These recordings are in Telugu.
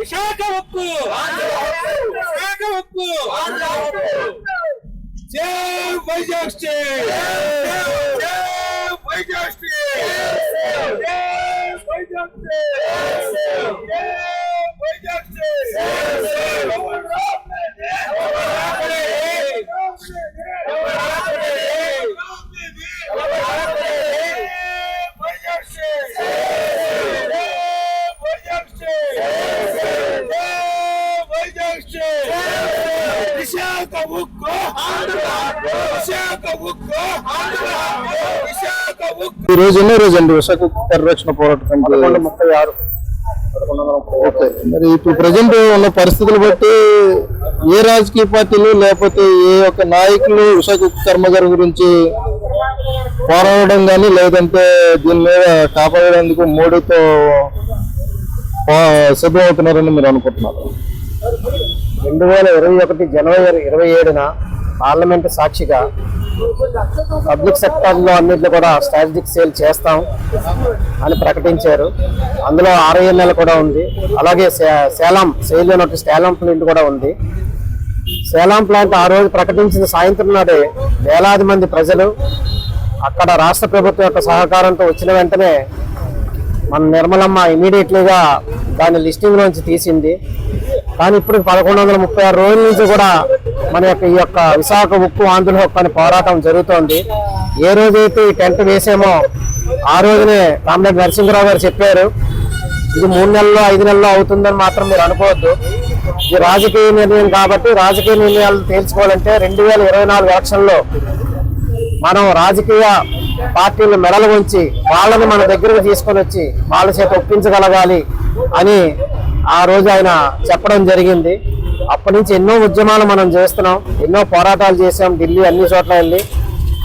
విశాఖ ఉక్కు విశాఖ ఉక్కు జై వైజాగ్ స్టేట్ జై వైజాగ్ స్టేట్ జై వైజాగ్ స్టేట్ జై వైజాగ్ స్టేట్ ఎవరు రాబోయే? ఎవరు రాబోయే? ఎవరు రాబోయే? ఎవరు రాబోయే? వైజాగ్ స్టేట్ జై వైజాగ్ స్టేట్ జై వైజాగ్ స్టేట్ విశాఖ ఉక్కు విశాఖ ఉక్కు విశాఖ ఉక్కు ఈ రోజు ఎన్నో రోజు అండి విశాఖ పరిరక్షణ పోరాట ముప్పై ఆరు. మరి ఇప్పుడు ప్రజెంట్ ఉన్న పరిస్థితులు బట్టి ఏ రాజకీయ పార్టీలు లేకపోతే ఏ ఒక్క నాయకులు విశాఖ కర్మగారి గురించి పోరాడడం కానీ లేదంటే దీని మీద కాపాడేందుకు మోడీతో సిద్ధమవుతున్నారని మీరు అనుకుంటున్నారు? రెండు వేల ఇరవై ఒకటి జనవరి ఇరవై ఏడున పార్లమెంట్ సాక్షిగా పబ్లిక్ సెక్టార్లో అన్నింటిలో కూడా స్ట్రాటజిక్ సేల్ చేస్తాం అని ప్రకటించారు. అందులో ఆర్ఐఎన్ఎల్ కూడా ఉంది. అలాగే సేలం సేల్ ఉన్నట్టు సేలం ప్లాంట్ కూడా ఉంది. సేలం ప్లాంట్ ఆ రోజు ప్రకటించిన సాయంత్రం నాడే వేలాది మంది ప్రజలు అక్కడ రాష్ట్ర ప్రభుత్వం యొక్క సహకారంతో వచ్చిన వెంటనే మన నిర్మలమ్మ ఇమీడియట్లీగా దాని లిస్టింగ్ నుంచి తీసింది. కానీ ఇప్పుడు పదకొండు వందల ముప్పై ఆరు రోజుల నుంచి కూడా మన యొక్క ఈ యొక్క విశాఖ ఉక్కు ఆంధ్రుల హక్కు అనే పోరాటం జరుగుతోంది. ఏ రోజైతే ఈ టెంట్ వేసామో ఆ రోజునే కామ్రేడ్ నరసింహరావు గారు చెప్పారు ఇది మూడు నెలల్లో ఐదు నెలల్లో అవుతుందని మాత్రం మీరు అనుకోవద్దు. ఇది రాజకీయ నిర్ణయం కాబట్టి రాజకీయ నిర్ణయాలు తేల్చుకోవాలంటే రెండు వేల ఇరవై నాలుగు ఎలక్షన్లో మనం రాజకీయ పార్టీలు మెడలు ఉంచి వాళ్ళని మన దగ్గరకు తీసుకొని వచ్చి వాళ్ళ చేత ఒప్పించగలగాలి అని ఆ రోజు ఆయన చెప్పడం జరిగింది. అప్పటి నుంచి ఎన్నో ఉద్యమాలు మనం చేస్తున్నాం ఎన్నో పోరాటాలు చేసాం ఢిల్లీ అన్ని చోట్ల వెళ్ళి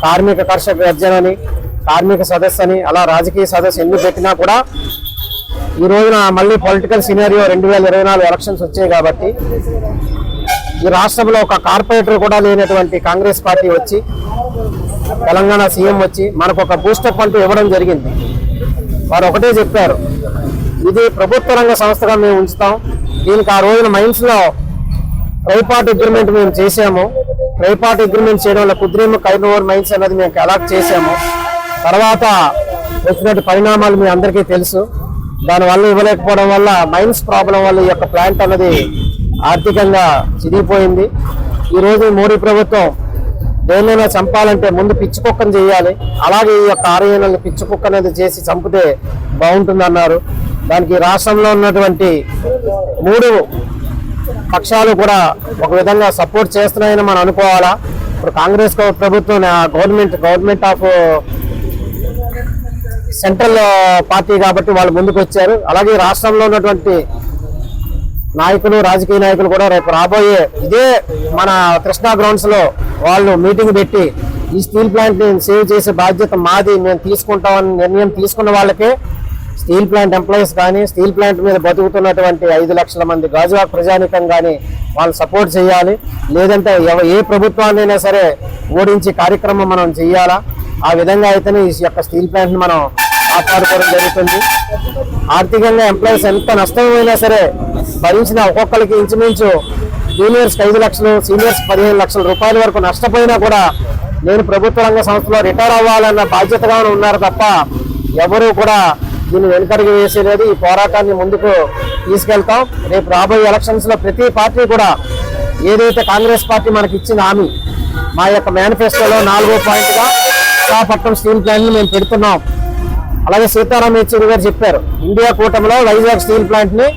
కార్మిక కర్షక గర్జనని కార్మిక సదస్సు అని అలా రాజకీయ సదస్సు ఎన్ని పెట్టినా కూడా ఈ రోజున మళ్ళీ పొలిటికల్ సినారియో రెండు వేల ఇరవై నాలుగు ఎలక్షన్స్ వచ్చాయి కాబట్టి ఈ రాష్ట్రంలో ఒక కార్పొరేటర్ కూడా లేనటువంటి కాంగ్రెస్ పార్టీ వచ్చి తెలంగాణ సీఎం వచ్చి మనకు ఒక బూస్టప్ అంటూ ఇవ్వడం జరిగింది. వారు ఒకటే చెప్పారు ఇది ప్రభుత్వ రంగ సంస్థగా మేము ఉంచుతాం దీనికి ఆ రోజున మైండ్స్లో ట్రైపార్ట్ అగ్రిమెంట్ మేము చేసాము ట్రైపార్ట్ అగ్రిమెంట్ చేయడం వల్ల కుద్రేము కైనోవర్ మైన్స్ అనేది మేము అలాట్ చేసాము తర్వాత వచ్చినట్టు పరిణామాలు మీ అందరికీ తెలుసు. దానివల్ల ఇవ్వలేకపోవడం వల్ల మైన్స్ ప్రాబ్లం వల్ల ఈ యొక్క ప్లాంట్ అన్నది ఆర్థికంగా చిరిగిపోయింది. ఈరోజు మోడీ ప్రభుత్వం దేన్నైనా చంపాలంటే ముందు పిచ్చి కుక్కను చేయాలి. అలాగే ఈ యొక్క ఆర్యనల్ని పిచ్చి కుక్క అనేది చేసి చంపితే బాగుంటుంది అన్నారు దానికి రాష్ట్రంలో ఉన్నటువంటి మూడు పక్షాలు కూడా ఒక విధంగా సపోర్ట్ చేస్తున్నాయని మనం అనుకోవాలా? ఇప్పుడు కాంగ్రెస్ ప్రభుత్వం government government of central party కాబట్టి వాళ్ళు ముందుకు వచ్చారు. అలాగే రాష్ట్రంలో ఉన్నటువంటి నాయకులు రాజకీయ నాయకులు కూడా రేపు రాబోయే ఇదే మన కృష్ణా గ్రౌండ్స్లో వాళ్ళు మీటింగ్ పెట్టి ఈ స్టీల్ ప్లాంట్ని సేవ్ చేసే బాధ్యత మాది మేము తీసుకుంటామని నిర్ణయం తీసుకున్న వాళ్ళకే స్టీల్ ప్లాంట్ ఎంప్లాయీస్ కానీ స్టీల్ ప్లాంట్ మీద బతుకుతున్నటువంటి ఐదు లక్షల మంది గాజువాక్ ప్రజానికం కానీ వాళ్ళు సపోర్ట్ చేయాలి. లేదంటే ఎవ- ఏ ప్రభుత్వాన్నైనా సరే ఓడించి కార్యక్రమం మనం చేయాలా? ఆ విధంగా అయితేనే ఈ యొక్క స్టీల్ ప్లాంట్ని మనం కాపాడుకోవడం జరుగుతుంది. ఆర్థికంగా ఎంప్లాయీస్ ఎంత నష్టమైనా సరే భరించిన ఒక్కొక్కరికి ఇంచుమించు జూనియర్స్కి ఐదు లక్షలు సీనియర్స్ పదిహేను లక్షల రూపాయల వరకు నష్టపోయినా కూడా నేను ప్రభుత్వ రంగ సంస్థలో రిటైర్ అవ్వాలన్న బాధ్యతగానే ఉన్నారు తప్ప ఎవరు కూడా దీన్ని వెనుకడుగు వేసేది ఈ పోరాటాన్ని ముందుకు తీసుకెళ్తాం. రేపు రాబోయే ఎలక్షన్స్లో ప్రతి పార్టీ కూడా ఏదైతే కాంగ్రెస్ పార్టీ మనకి ఇచ్చిన హామీ మా యొక్క మేనిఫెస్టోలో నాలుగో పాయింట్గా విశాఖపట్నం స్టీల్ ప్లాంట్ మేము పెడుతున్నాం. అలాగే సీతారాం యేచూరి గారు చెప్పారు ఇండియా కూటమిలో వైజాగ్ స్టీల్ ప్లాంట్ని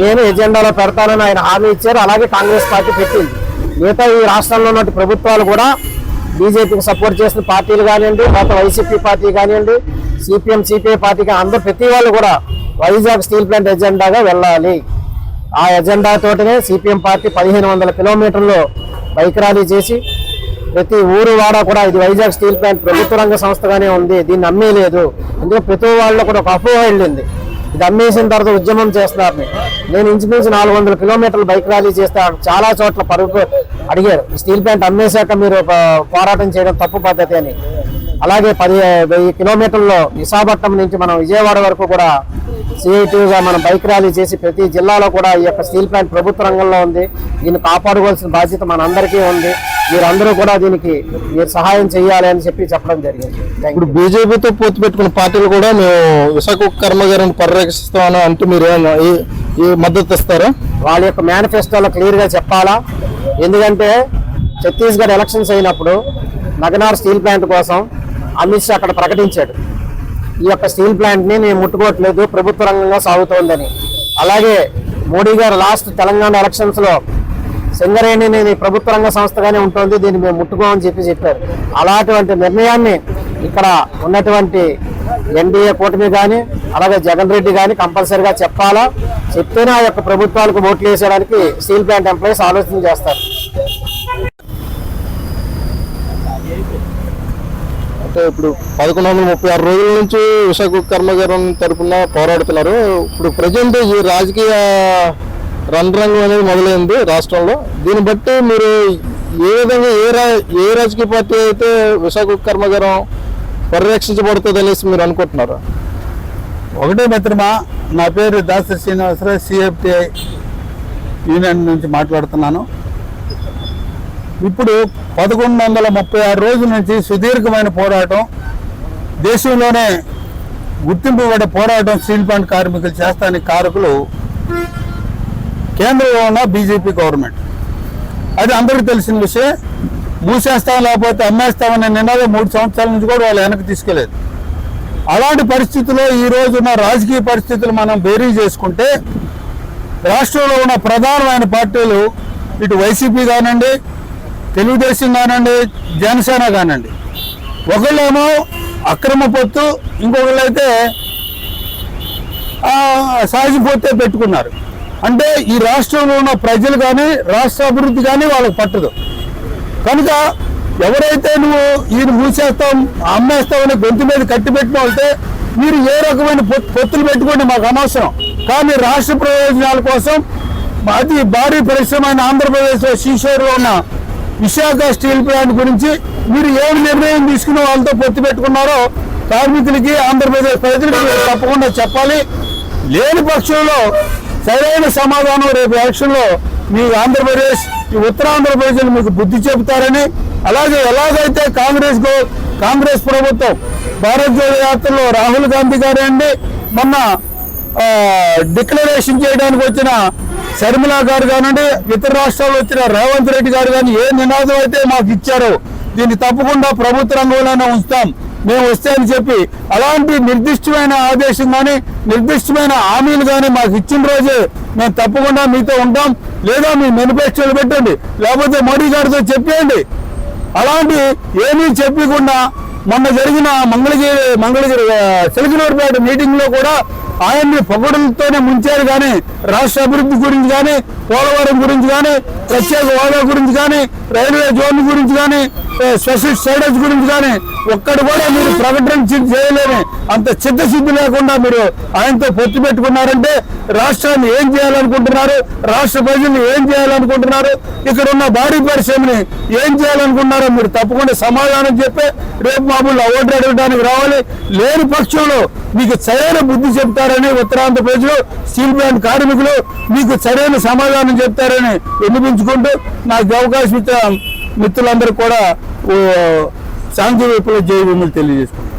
నేను ఎజెండాలో పెడతానని ఆయన హామీ ఇచ్చారు. అలాగే కాంగ్రెస్ పార్టీ పెట్టింది. మిగతా ఈ రాష్ట్రంలో ఉన్న ప్రభుత్వాలు కూడా బీజేపీకి సపోర్ట్ చేసిన పార్టీలు కానివ్వండి తర్వాత వైసీపీ పార్టీ కానివ్వండి సిపిఎం సిపిఐ పార్టీ కానీ అందరు ప్రతి వాళ్ళు కూడా వైజాగ్ స్టీల్ ప్లాంట్ ఎజెండాగా వెళ్ళాలి. ఆ ఎజెండా తోటనే సిపిఎం పార్టీ పదిహేను వందల కిలోమీటర్లు బైక్ ర్యాలీ చేసి ప్రతి ఊరు వాడ కూడా ఇది వైజాగ్ స్టీల్ ప్లాంట్ ప్రభుత్వ రంగ సంస్థగానే ఉంది దీన్ని అమ్మేయలేదు అందుకే ప్రతి వాళ్ళు కూడా ఒక అపోహ వెళ్ళింది. ఇది అమ్మేసిన తర్వాత ఉద్యమం చేస్తున్నారు. నేను ఇంచుమించు నాలుగు వందల కిలోమీటర్లు బైక్ ర్యాలీ చేస్తే చాలా చోట్ల పరుగు అడిగారు. ఈ స్టీల్ ప్లాంట్ అమ్మేశాక మీరు ఒక పోరాటం చేయడం తప్పు పద్ధతి అని. అలాగే పది వెయ్యి కిలోమీటర్లో విశాఖపట్నం నుంచి మనం విజయవాడ వరకు కూడా సిఐటిగా మనం బైక్ ర్యాలీ చేసి ప్రతి జిల్లాలో కూడా ఈ యొక్క స్టీల్ ప్లాంట్ ప్రభుత్వ రంగంలో ఉంది. దీన్ని కాపాడుకోవాల్సిన బాధ్యత మనందరికీ ఉంది. మీరందరూ కూడా దీనికి మీరు సహాయం చేయాలి అని చెప్పి చెప్పడం జరిగింది. ఇప్పుడు బీజేపీతో పొత్తు పెట్టుకున్న పార్టీలు కూడా మేము విశాఖ కర్మగారిని పరిరక్షిస్తామని అంటూ మీరు ఏ మద్దతు ఇస్తారా? వాళ్ళ యొక్క మేనిఫెస్టోలో క్లియర్గా చెప్పాలా? ఎందుకంటే ఛత్తీస్గఢ్ ఎలక్షన్స్ అయినప్పుడు నగనార్ స్టీల్ ప్లాంట్ కోసం అమిత్ షా అక్కడ ప్రకటించాడు. ఈ యొక్క స్టీల్ ప్లాంట్ని నేను ముట్టుకోవట్లేదు ప్రభుత్వ రంగంగా సాగుతోందని. అలాగే మోడీ గారు లాస్ట్ తెలంగాణ ఎలక్షన్స్లో సింగరేణి అనేది ప్రభుత్వ రంగ సంస్థగానే ఉంటుంది దీన్ని మేము ముట్టుకోమని చెప్పి చెప్పారు. అలాంటివంటి నిర్ణయాన్ని ఇక్కడ ఉన్నటువంటి ఎన్డీఏ కూటమి కానీ అలాగే జగన్ రెడ్డి కానీ కంపల్సరిగా చెప్పాలా? చెప్తేనే ఆ యొక్క ప్రభుత్వాలకు ఓట్లు వేసేయడానికి స్టీల్ ప్లాంట్ ఎంప్లాయీస్ ఆలోచన చేస్తారు. అంటే ఇప్పుడు పదకొండు వందల ముప్పై ఆరు రోజుల నుంచి విశాఖ కర్మగారం తరపున పోరాడుతున్నారు. ఇప్పుడు ప్రజెంట్ ఈ రాజకీయ రణరంగం అనేది మొదలైంది రాష్ట్రంలో. దీన్ని బట్టి మీరు ఏ విధంగా ఏ ఏ రాజకీయ పార్టీ అయితే విశాఖ కర్మగారం పరిరక్షించబడుతుంది అనేసి మీరు అనుకుంటున్నారు? ఒకటే మిత్రమా నా పేరు దాసరి శ్రీనివాసరావు సిఎఫ్టిఐ యూనియన్ నుంచి మాట్లాడుతున్నాను. ఇప్పుడు పదకొండు వందల ముప్పై ఆరు రోజుల నుంచి సుదీర్ఘమైన పోరాటం దేశంలోనే గుర్తింపబడే పోరాటం స్టీల్ ప్లాంట్ కార్మికులు చేస్తానికి కారకులు కేంద్రంలో ఉన్న బీజేపీ గవర్నమెంట్. అది అందరికీ తెలిసిన విషయం మూసేస్తాం లేకపోతే అమ్మేస్తామనే నినాదం మూడు సంవత్సరాల నుంచి కూడా వాళ్ళు వెనక్కి తీసుకెళ్ళేదు అలాంటి పరిస్థితుల్లో ఈ రోజున్న రాజకీయ పరిస్థితులు మనం బేరీ చేసుకుంటే రాష్ట్రంలో ఉన్న ప్రధానమైన పార్టీలు ఇటు వైసీపీ కానివ్వండి తెలుగుదేశం కానివ్వండి జనసేన కానివ్వండి. ఒకళ్ళేమో అక్రమ పొత్తు ఇంకొకళ్ళైతే ఆ, సాగిపోతే పెట్టుకున్నారు. అంటే ఈ రాష్ట్రంలో ఉన్న ప్రజలు కానీ రాష్ట్ర అభివృద్ధి కానీ వాళ్ళకి పట్టదు. కనుక ఎవరైతే నువ్వు ఈయన మూసేస్తాం అమ్మేస్తామని గొంతు మీద కట్టి పెట్టిన వెళ్తే మీరు ఏ రకమైన పొత్తులు పెట్టుకోండి మాకు అనవసరం. కానీ రాష్ట్ర ప్రయోజనాల కోసం అతి భారీ పరిశ్రమ అయిన ఆంధ్రప్రదేశ్లో శ్రీశైర్లో ఉన్న విశాఖ స్టీల్ ప్లాంట్ గురించి మీరు ఏం నిర్ణయం తీసుకుని వాళ్ళతో పొత్తు పెట్టుకున్నారో కార్మికులకి ఆంధ్రప్రదేశ్ ప్రజలకి తప్పకుండా చెప్పాలి. లేని పక్షంలో సరైన సమాధానం రేపు ఎలక్షన్లో మీ ఆంధ్రప్రదేశ్ ఈ ఉత్తరాంధ్ర ప్రజలు మీకు బుద్ధి చెబుతారని అలాగే ఎలాగైతే కాంగ్రెస్ గో- కాంగ్రెస్ ప్రభుత్వం భారత్ జోడో యాత్రలో రాహుల్ గాంధీ గారండి మొన్న డిక్లరేషన్ చేయడానికి వచ్చిన శర్మిలా గారు కానివ్వండి ఇతర రాష్ట్రాల్లో వచ్చిన రేవంత్ రెడ్డి గారు కానీ ఏ నినాదం అయితే మాకు ఇచ్చారో దీన్ని తప్పకుండా ప్రభుత్వ రంగంలోనే ఉంచుతాం. మేము వస్తే అని చెప్పి అలాంటి నిర్దిష్టమైన ఆదేశం కానీ నిర్దిష్టమైన హామీలు కానీ మాకు ఇచ్చిన రోజే మేము తప్పకుండా మీతో ఉంటాం. లేదా మీ మేనిఫెస్టోలు పెట్టండి. లేకపోతే మోడీ గారితో చెప్పేయండి. అలాంటి ఏమీ చెప్పకుండా మొన్న జరిగిన మంగళగిరి మంగళగిరి ఆ, మీటింగ్లో మీటింగ్లో కూడా ఆయన్ని పొగడులతోనే ముంచారు కానీ రాష్ట్ర అభివృద్ధి గురించి కానీ పోలవరం గురించి కానీ ప్రత్యేక హోదా గురించి కానీ రైల్వే జోన్ గురించి కానీ స్పెషల్ స్టేటస్ గురించి కానీ ఒక్కడు కూడా మీరు ప్రకటన చేయలేని అంత చిత్తశుద్ధి లేకుండా మీరు ఆయనతో పొత్తు పెట్టుకున్నారంటే రాష్ట్రాన్ని ఏం చేయాలనుకుంటున్నారు? రాష్ట్ర ప్రజల్ని ఏం చేయాలనుకుంటున్నారు? ఇక్కడ ఉన్న భారీ పరిశ్రమని ఏం చేయాలనుకుంటున్నారో మీరు తప్పకుండా సమాధానం చెప్పే రేపు మామూలు ఓటు అడగడానికి రావాలి. లేని పక్షంలో మీకు సరైన బుద్ధి చెప్తారని ఉత్తరాంధ్ర ప్రజలు స్టీల్ ప్లాంట్ కార్మికులు మీకు సరైన సమాధానం చెప్తారని వినిపించుకుంటూ నాకు అవకాశం ఇచ్చిన మిత్రులందరూ కూడా ఓ, శాంతి వైపులో జై విములు తెలియజేసుకుంటారు